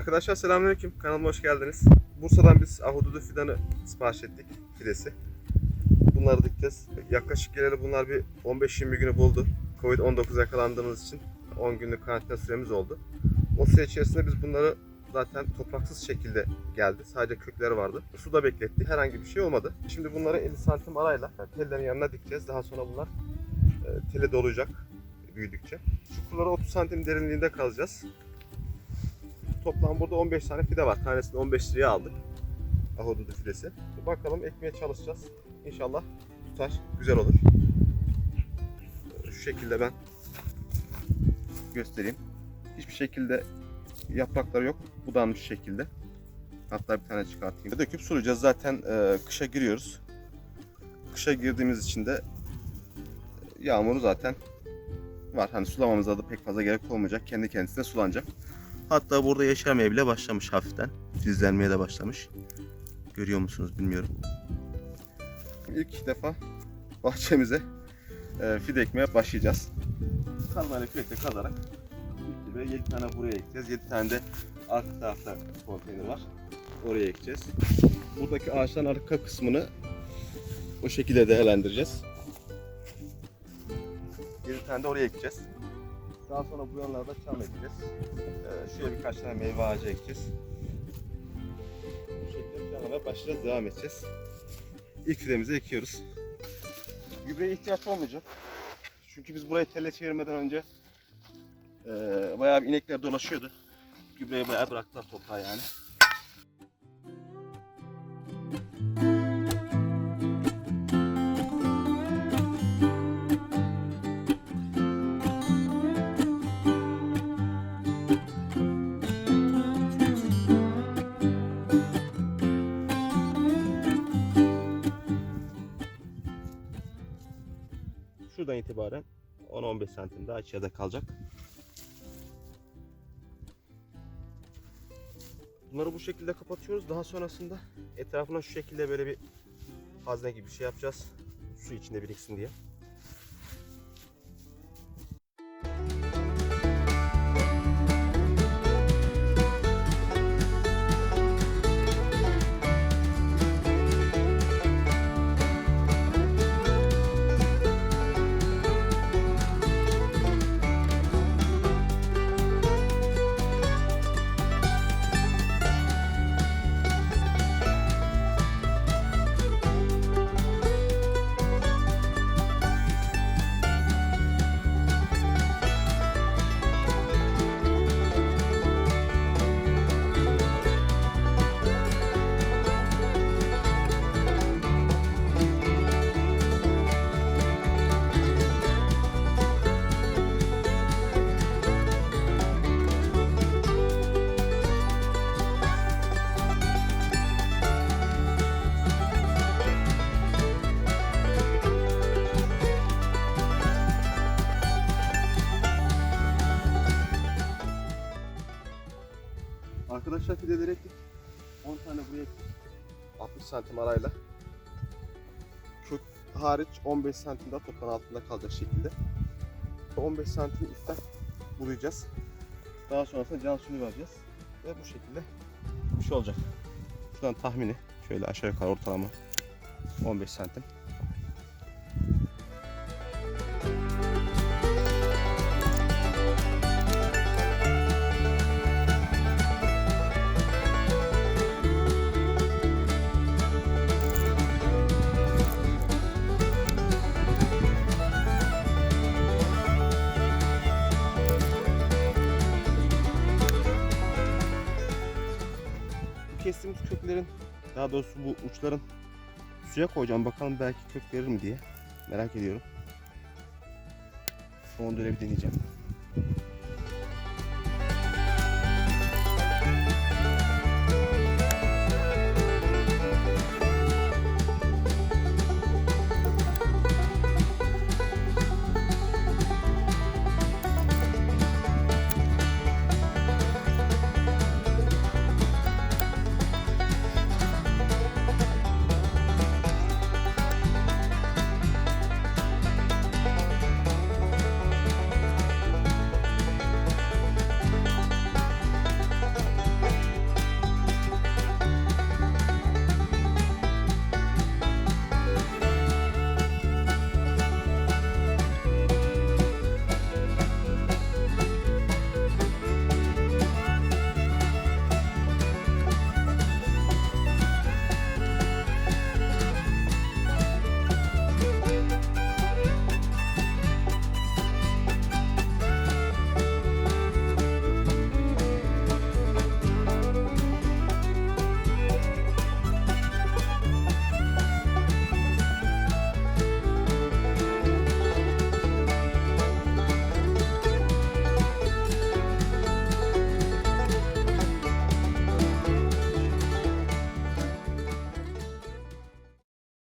Arkadaşlar selamünaleyküm. Kanalıma hoş geldiniz. Bursa'dan biz ahududu fidanı sipariş ettik. Fidesi. Bunları dikeceğiz. Yaklaşık geleli bunlar bir 15-20 günü buldu. Covid-19 yakalandığımız için 10 günlük karantina süremiz oldu. O süre içerisinde biz bunları zaten topraksız şekilde geldi. Sadece kökleri vardı. Suda beklettik. Herhangi bir şey olmadı. Şimdi bunları 50 santim arayla tellerin yanına dikeceğiz. Daha sonra bunlar e, tele dolacak büyüdükçe. Çukurlara 30 santim derinliğinde kazacağız. Toplam burada 15 tane fide var. Tanesini 15 liraya aldık. Ahududu fidesi. Bakalım ekmeye çalışacağız. İnşallah tutar. Güzel olur. Şu şekilde ben göstereyim. Hiçbir şekilde yaprakları yok. Budanmış şekilde. Hatta bir tane çıkartayım. Döküp sulayacağız. Zaten e, kışa giriyoruz. Kışa girdiğimiz için de yağmuru zaten var. Hani sulamamıza da pek fazla gerek olmayacak. Kendi kendisine sulanacak. Hatta burada yeşermeye bile başlamış hafiften. Filizlenmeye de başlamış. Görüyor musunuz bilmiyorum. İlk defa bahçemize e, fide ekmeye başlayacağız. Kazmayla kürekle kazarak ve 7 tane buraya ekeceğiz. 7 tane de arka tarafta konteyner var. Oraya ekeceğiz. Buradaki ağaçların arka kısmını o şekilde değerlendireceğiz. 7 tane de oraya ekeceğiz. Daha sonra bu yanlarda çam ekeceğiz. Ee, şuraya birkaç tane meyve ağacı ekeceğiz. Bu şekilde planlamaya başlayacağız, devam edeceğiz. İlk fidemizi ekiyoruz. Gübreye ihtiyaç olmayacak. Çünkü biz burayı telle çevirmeden önce e, bayağı bir inekler dolaşıyordu. Gübreyi bayağı bıraktılar toprağa yani. Şuradan itibaren 10-15 santim daha içeride kalacak. Bunları bu şekilde kapatıyoruz. Daha sonrasında etrafına şu şekilde böyle bir hazne gibi bir şey yapacağız. Su içinde biriksin diye. Arkadaşlar fideleri ektik. 10 tane buraya ektik. 60 santim arayla. Kök hariç 15 santim daha toprağın altında kalacak şekilde. 15 santim üstten bulayacağız. Daha sonrasında can suyunu vereceğiz. Ve bu şekilde bir şey olacak. Şuradan tahmini şöyle aşağı yukarı ortalama 15 santim. Köklerin daha doğrusu bu uçların suya koyacağım bakalım belki kök verir mi diye merak ediyorum. Onu da öyle bir deneyeceğim.